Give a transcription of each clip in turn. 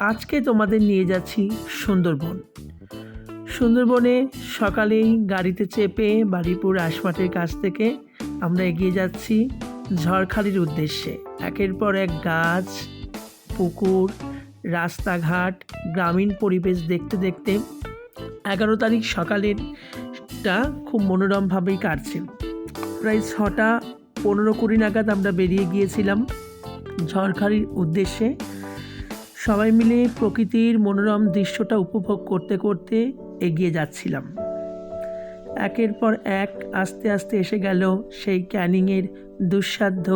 আজকে তোমাদের নিয়ে যাচ্ছি সুন্দরবন। সুন্দরবনে সকালেই গাড়িতে চেপে বাড়িপুর আশমাটের কাছ থেকে আমরা এগিয়ে যাচ্ছি ঝড়খালির উদ্দেশ্যে। একের পর এক গাছ, পুকুর, রাস্তাঘাট, গ্রামীণ পরিবেশ দেখতে দেখতে এগারো তারিখ সকালেরটা খুব মনোরমভাবেই কাটছে। প্রায় ছটা পনেরো কুড়ি নাগাদ আমরা বেরিয়ে গিয়েছিলাম ঝড়খালির উদ্দেশ্যে। সবাই মিলে প্রকৃতির মনোরম দৃশ্যটা উপভোগ করতে করতে এগিয়ে যাচ্ছিলাম। একের পর এক আস্তে আস্তে এসে গেল সেই ক্যানিংয়ের দুঃসাধ্য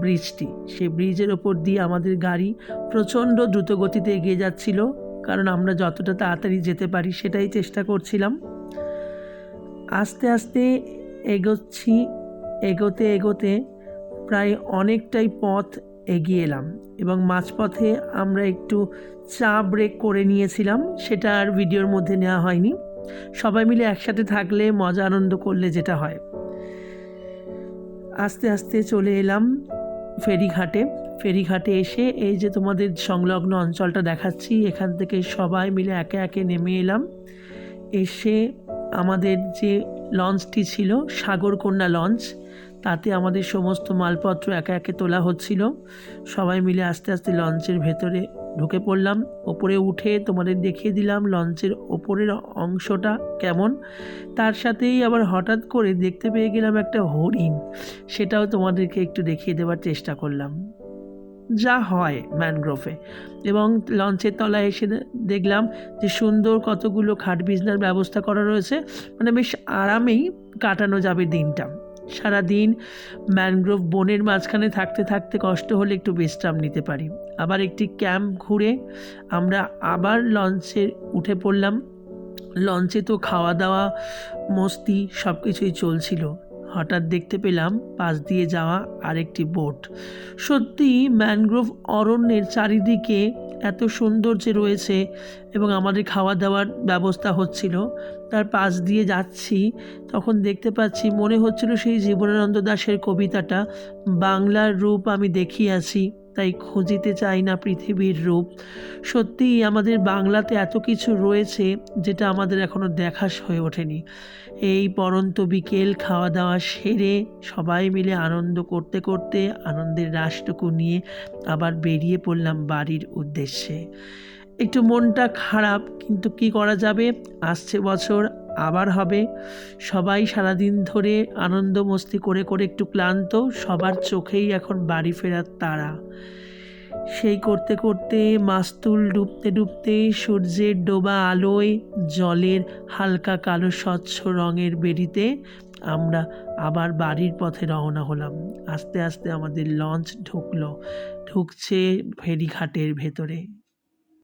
ব্রিজটি। সেই ব্রিজের ওপর দিয়ে আমাদের গাড়ি প্রচণ্ড দ্রুতগতিতে এগিয়ে যাচ্ছিল, কারণ আমরা যতটা তাড়াতাড়ি যেতে পারি সেটাই চেষ্টা করছিলাম। আস্তে আস্তে এগোচ্ছি, এগোতে এগোতে প্রায় অনেকটাই পথ এগিয়ে এলাম এবং মাঝপথে আমরা একটু চা ব্রেক করে নিয়েছিলাম, সেটা আর ভিডিওর মধ্যে নেওয়া হয়নি। সবাই মিলে একসাথে থাকলে মজা আনন্দ করলে যেটা হয়। আস্তে আস্তে চলে এলাম ফেরিঘাটে। ফেরিঘাটে এসে এই যে তোমাদের সংলগ্ন অঞ্চলটা দেখাচ্ছি, এখান থেকে সবাই মিলে একে একে নেমে এলাম। এসে আমাদের যে লঞ্চটি ছিল, সাগরকন্যা লঞ্চ তাতে আমাদের সমস্ত মালপত্র একে একে তোলা হচ্ছিল। সবাই মিলে আস্তে আস্তে লঞ্চের ভেতরে ঢুকে পড়লাম। ওপরে উঠে তোমাদের দেখিয়ে দিলাম লঞ্চের ওপরের অংশটা কেমন। তার সাথেই আবার হঠাৎ করে দেখতে পেয়ে গেলাম একটা হরিণ। সেটাও তোমাদেরকে একটু দেখিয়ে দেওয়ার চেষ্টা করলাম। যা হয় ম্যানগ্রোভে। এবং লঞ্চের তলায় এসে দেখলাম যে সুন্দর কতগুলো খাট বিছনার ব্যবস্থা করা রয়েছে। মানে বেশ আরামেই কাটানো যাবে দিনটা। সারা দিন ম্যানগ্রোভ বনের মাঝখানে থাকতে থাকতে কষ্ট হলে একটু বিশ্রাম নিতে পারি। আবার একটি ক্যাম্প ঘুরে আমরা আবার লঞ্চে উঠে পড়লাম। লঞ্চে তো খাওয়া দাওয়া মস্তি সব কিছুই চলছিল। হঠাৎ দেখতে পেলাম পাশ দিয়ে যাওয়া আরেকটি বোট। সত্যি ম্যানগ্রোভ অরণ্যের চারিদিকে এত সুন্দর যে রয়েছে এবং আমাদের খাওয়া দাওয়ার ব্যবস্থা হচ্ছিল। তার পাশ দিয়ে যাচ্ছি, তখন দেখতে পাচ্ছি মনে হচ্ছিল সেই জীবনানন্দ দাসের কবিতাটা, বাংলার রূপ আমি দেখিয়াছি। তাই খুঁজিতে চাই না পৃথিবীর রূপ। সত্যিই আমাদের বাংলাতে এত কিছু রয়েছে যেটা আমাদের এখনও দেখাস হয়ে ওঠেনি। এই পরন্ত বিকেল খাওয়া দাওয়া সেরে সবাই মিলে আনন্দ করতে করতে আনন্দের রাসটুকু নিয়ে আবার বেরিয়ে পড়লাম বাড়ির উদ্দেশ্যে। একটু মনটা খারাপ, কিন্তু কি করা যাবে? আসছে বছর আবার হবে। সবাই সারাদিন ধরে আনন্দ মস্তি করে করে একটু ক্লান্ত, সবার চোখেই এখন বাড়ি ফেরার তারা। সেই করতে করতে মাস্তুল ডুবতে ডুবতে সূর্যের ডোবা আলোয়, জলের হালকা কালো স্বচ্ছ রঙের বেরিতে আমরা আবার বাড়ির পথে রওনা হলাম। আস্তে আস্তে আমাদের লঞ্চ ঢুকলো, ঢুকছে ফেরিঘাটের ভেতরে।